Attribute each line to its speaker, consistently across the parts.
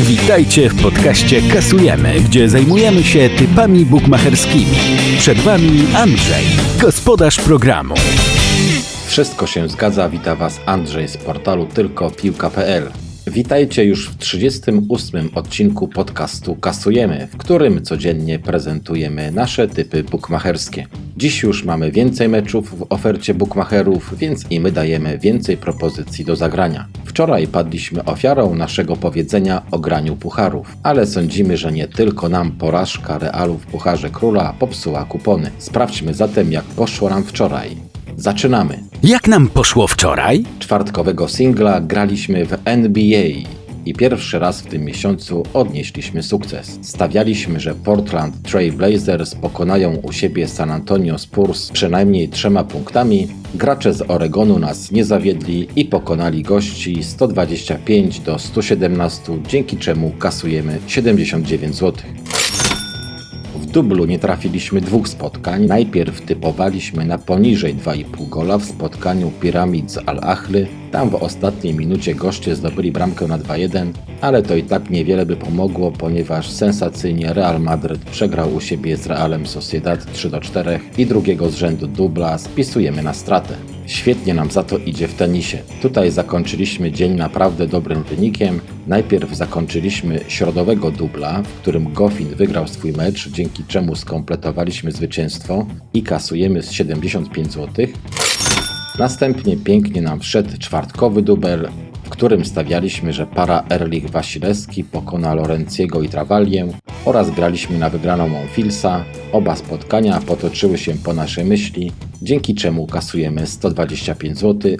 Speaker 1: Witajcie w podcaście Kasujemy, gdzie zajmujemy się typami bukmacherskimi. Przed Wami Andrzej, gospodarz programu.
Speaker 2: Wszystko się zgadza, wita Was Andrzej z portalu tylkopiłka.pl. Witajcie już w 38 odcinku podcastu Kasujemy, w którym codziennie prezentujemy nasze typy bukmacherskie. Dziś już mamy więcej meczów w ofercie bukmacherów, więc i my dajemy więcej propozycji do zagrania. Wczoraj padliśmy ofiarą naszego powiedzenia o graniu pucharów, ale sądzimy, że nie tylko nam porażka Realu w Pucharze Króla popsuła kupony. Sprawdźmy zatem jak poszło nam wczoraj. Zaczynamy!
Speaker 1: Jak nam poszło wczoraj?
Speaker 2: czwartkowego singla graliśmy w NBA i pierwszy raz w tym miesiącu odnieśliśmy sukces. Stawialiśmy, że Portland Trail Blazers pokonają u siebie San Antonio Spurs przynajmniej trzema punktami. Gracze z Oregonu nas nie zawiedli i pokonali gości 125 do 117, dzięki czemu kasujemy 79 zł. Dublu nie trafiliśmy dwóch spotkań. Najpierw typowaliśmy na poniżej 2,5 gola w spotkaniu Piramid z Al-Achly. Tam w ostatniej minucie goście zdobyli bramkę na 2-1, ale to i tak niewiele by pomogło, ponieważ sensacyjnie Real Madryt przegrał u siebie z Realem Sociedad 3-4 i drugiego z rzędu dubla spisujemy na stratę. Świetnie nam za to idzie w tenisie. Tutaj zakończyliśmy dzień naprawdę dobrym wynikiem. Najpierw zakończyliśmy środowego dubla, w którym Goffin wygrał swój mecz, dzięki czemu skompletowaliśmy zwycięstwo i kasujemy z 75 zł. Następnie pięknie nam wszedł czwartkowy dubel, w którym stawialiśmy, że para Erlich Wasilewski pokona Lorenciego i Travalię oraz graliśmy na wygraną Monfilsa. Oba spotkania potoczyły się po naszej myśli, dzięki czemu kasujemy 125 zł,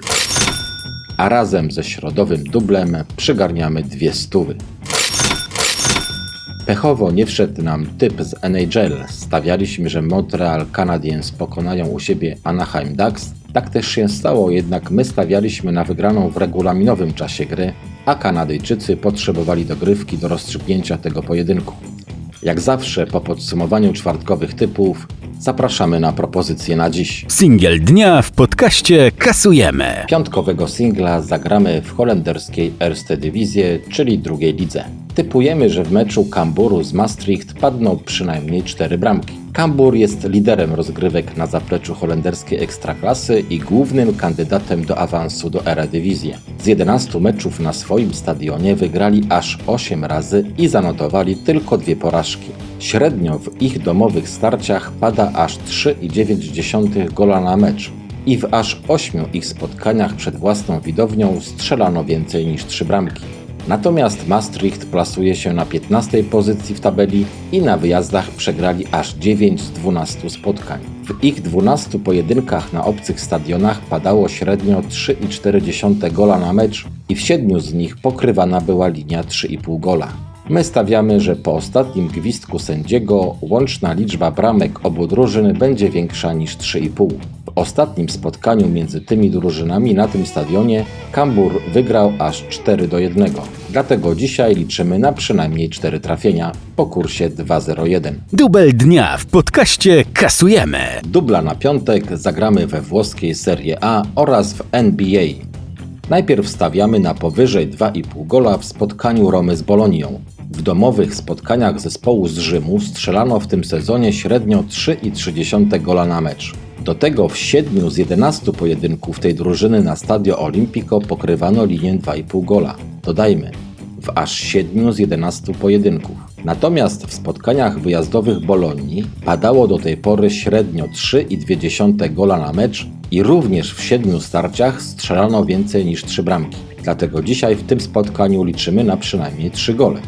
Speaker 2: a razem ze środowym dublem przygarniamy dwie stówy. Pechowo nie wszedł nam typ z NHL. Stawialiśmy, że Montreal Canadiens pokonają u siebie Anaheim Ducks. Tak też się stało, jednak my stawialiśmy na wygraną w regulaminowym czasie gry, a Kanadyjczycy potrzebowali dogrywki do rozstrzygnięcia tego pojedynku. Jak zawsze po podsumowaniu czwartkowych typów zapraszamy na propozycje na dziś.
Speaker 1: Singiel dnia w podcaście Kasujemy.
Speaker 2: Piątkowego singla zagramy w holenderskiej Erste Divisie, czyli drugiej lidze. Typujemy, że w meczu Kamburu z Maastricht padną przynajmniej cztery bramki. Kambur jest liderem rozgrywek na zapleczu holenderskiej ekstraklasy i głównym kandydatem do awansu do Eredivisie. Z 11 meczów na swoim stadionie wygrali aż 8 razy i zanotowali tylko dwie porażki. Średnio w ich domowych starciach pada aż 3,9 gola na mecz i w aż 8 ich spotkaniach przed własną widownią strzelano więcej niż 3 bramki. Natomiast Maastricht plasuje się na 15 pozycji w tabeli i na wyjazdach przegrali aż 9 z 12 spotkań. W ich 12 pojedynkach na obcych stadionach padało średnio 3,4 gola na mecz i w 7 z nich pokrywana była linia 3,5 gola. My stawiamy, że po ostatnim gwizdku sędziego łączna liczba bramek obu drużyn będzie większa niż 3,5. W ostatnim spotkaniu między tymi drużynami na tym stadionie Kambur wygrał aż 4 do 1. Dlatego dzisiaj liczymy na przynajmniej 4 trafienia po kursie 2,01.
Speaker 1: Dubel dnia w podcaście Kasujemy.
Speaker 2: Dubla na piątek zagramy we włoskiej Serie A oraz w NBA. Najpierw stawiamy na powyżej 2,5 gola w spotkaniu Romy z Bolonią. W domowych spotkaniach zespołu z Rzymu strzelano w tym sezonie średnio 3,3 gola na mecz. Do tego w 7 z 11 pojedynków tej drużyny na Stadio Olimpico pokrywano linię 2,5 gola. Dodajmy, w aż 7 z 11 pojedynków. Natomiast w spotkaniach wyjazdowych Bolonii padało do tej pory średnio 3,2 gola na mecz i również w 7 starciach strzelano więcej niż 3 bramki. Dlatego dzisiaj w tym spotkaniu liczymy na przynajmniej 3 gole.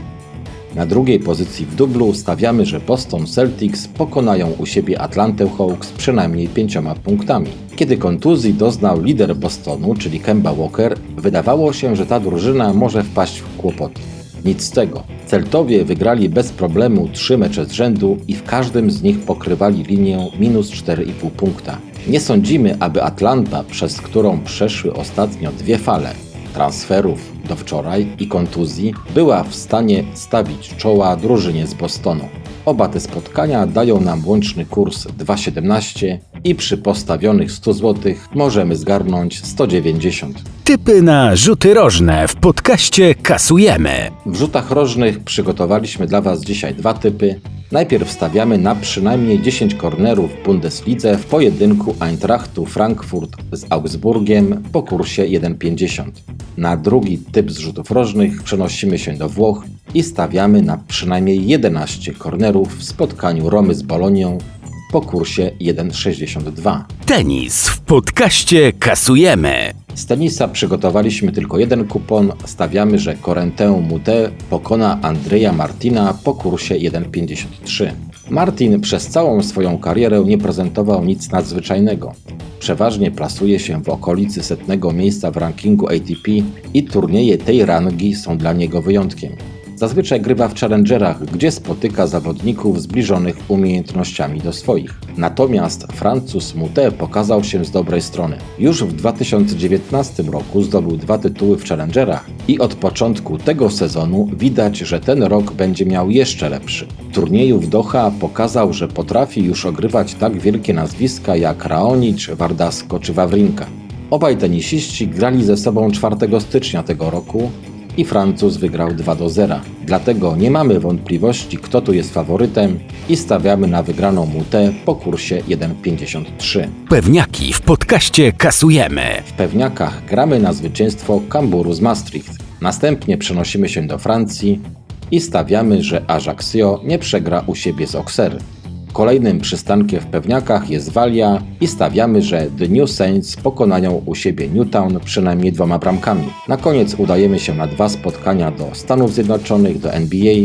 Speaker 2: Na drugiej pozycji w dublu stawiamy, że Boston Celtics pokonają u siebie Atlantę Hawks przynajmniej pięcioma punktami. Kiedy kontuzji doznał lider Bostonu, czyli Kemba Walker, wydawało się, że ta drużyna może wpaść w kłopoty. Nic z tego. Celtowie wygrali bez problemu trzy mecze z rzędu i w każdym z nich pokrywali linię minus 4,5 punkta. Nie sądzimy, aby Atlanta, przez którą przeszły ostatnio dwie fale transferów do wczoraj i kontuzji, była w stanie stawić czoła drużynie z Bostonu. Oba te spotkania dają nam łączny kurs 2,17 i przy postawionych 100 zł możemy zgarnąć 190.
Speaker 1: Typy na rzuty rożne w podcaście kasujemy.
Speaker 2: W rzutach rożnych przygotowaliśmy dla Was dzisiaj dwa typy. Najpierw stawiamy na przynajmniej 10 kornerów w Bundeslidze w pojedynku Eintrachtu Frankfurt z Augsburgiem po kursie 1,50. Na drugi typ z rzutów rożnych przenosimy się do Włoch i stawiamy na przynajmniej 11 kornerów w spotkaniu Romy z Bolonią po kursie 1,62.
Speaker 1: Tenis w podcaście kasujemy.
Speaker 2: Z tenisa przygotowaliśmy tylko jeden kupon. Stawiamy, że Corentę Mute pokona Andrzeja Martina po kursie 1,53. Martin przez całą swoją karierę nie prezentował nic nadzwyczajnego. Przeważnie plasuje się w okolicy setnego miejsca w rankingu ATP i turnieje tej rangi są dla niego wyjątkiem. Zazwyczaj grywa w challengerach, gdzie spotyka zawodników zbliżonych umiejętnościami do swoich. Natomiast Francuz Mute pokazał się z dobrej strony. Już w 2019 roku zdobył dwa tytuły w challengerach i od początku tego sezonu widać, że ten rok będzie miał jeszcze lepszy. W turnieju w Doha pokazał, że potrafi już ogrywać tak wielkie nazwiska jak Raonic, Wardasko czy Wawrinka. Obaj tenisiści grali ze sobą 4 stycznia tego roku i Francuz wygrał 2 do 0. Dlatego nie mamy wątpliwości, kto tu jest faworytem i stawiamy na wygraną Mutę po kursie 1,53.
Speaker 1: Pewniaki w podcaście kasujemy.
Speaker 2: W pewniakach gramy na zwycięstwo Kamburu z Maastricht. Następnie przenosimy się do Francji i stawiamy, że Ajaccio nie przegra u siebie z Auxerre. Kolejnym przystankiem w pewniakach jest Walia i stawiamy, że The New Saints pokonają u siebie Newtown przynajmniej dwoma bramkami. Na koniec udajemy się na dwa spotkania do Stanów Zjednoczonych, do NBA.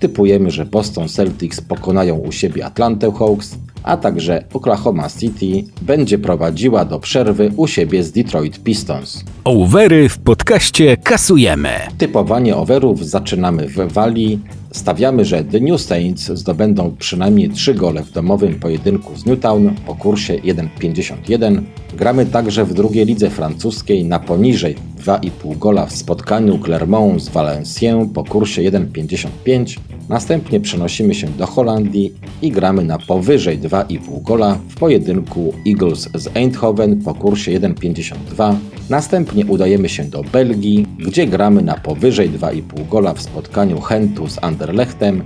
Speaker 2: Typujemy, że Boston Celtics pokonają u siebie Atlanta Hawks, a także Oklahoma City będzie prowadziła do przerwy u siebie z Detroit Pistons.
Speaker 1: Overy w podcaście kasujemy.
Speaker 2: Typowanie overów zaczynamy w Walii. Stawiamy, że The New Saints zdobędą przynajmniej 3 gole w domowym pojedynku z Newtown po kursie 1,51. Gramy także w drugiej lidze francuskiej na poniżej 2,5 gola w spotkaniu Clermont z Valenciennes po kursie 1,55. Następnie przenosimy się do Holandii i gramy na powyżej 2,5 gola w pojedynku Eagles z Eindhoven po kursie 1,52. Następnie udajemy się do Belgii, gdzie gramy na powyżej 2,5 gola w spotkaniu Hentu z Anderlechtem.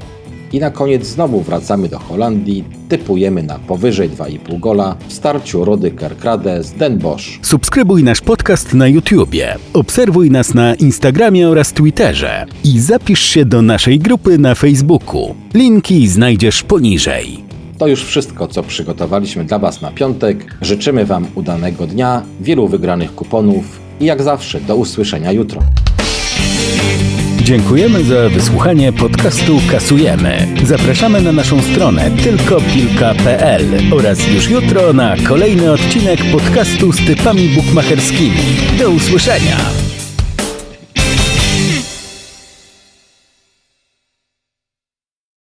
Speaker 2: I na koniec znowu wracamy do Holandii, typujemy na powyżej 2,5 gola w starciu Rody Kerkrade z Den Bosch.
Speaker 1: Subskrybuj nasz podcast na YouTubie, obserwuj nas na Instagramie oraz Twitterze i zapisz się do naszej grupy na Facebooku. Linki znajdziesz poniżej.
Speaker 2: To już wszystko, co przygotowaliśmy dla Was na piątek. Życzymy Wam udanego dnia, wielu wygranych kuponów i jak zawsze do usłyszenia jutro.
Speaker 1: Dziękujemy za wysłuchanie podcastu Kasujemy. Zapraszamy na naszą stronę tylkopilka.pl oraz już jutro na kolejny odcinek podcastu z typami bukmacherskimi. Do usłyszenia!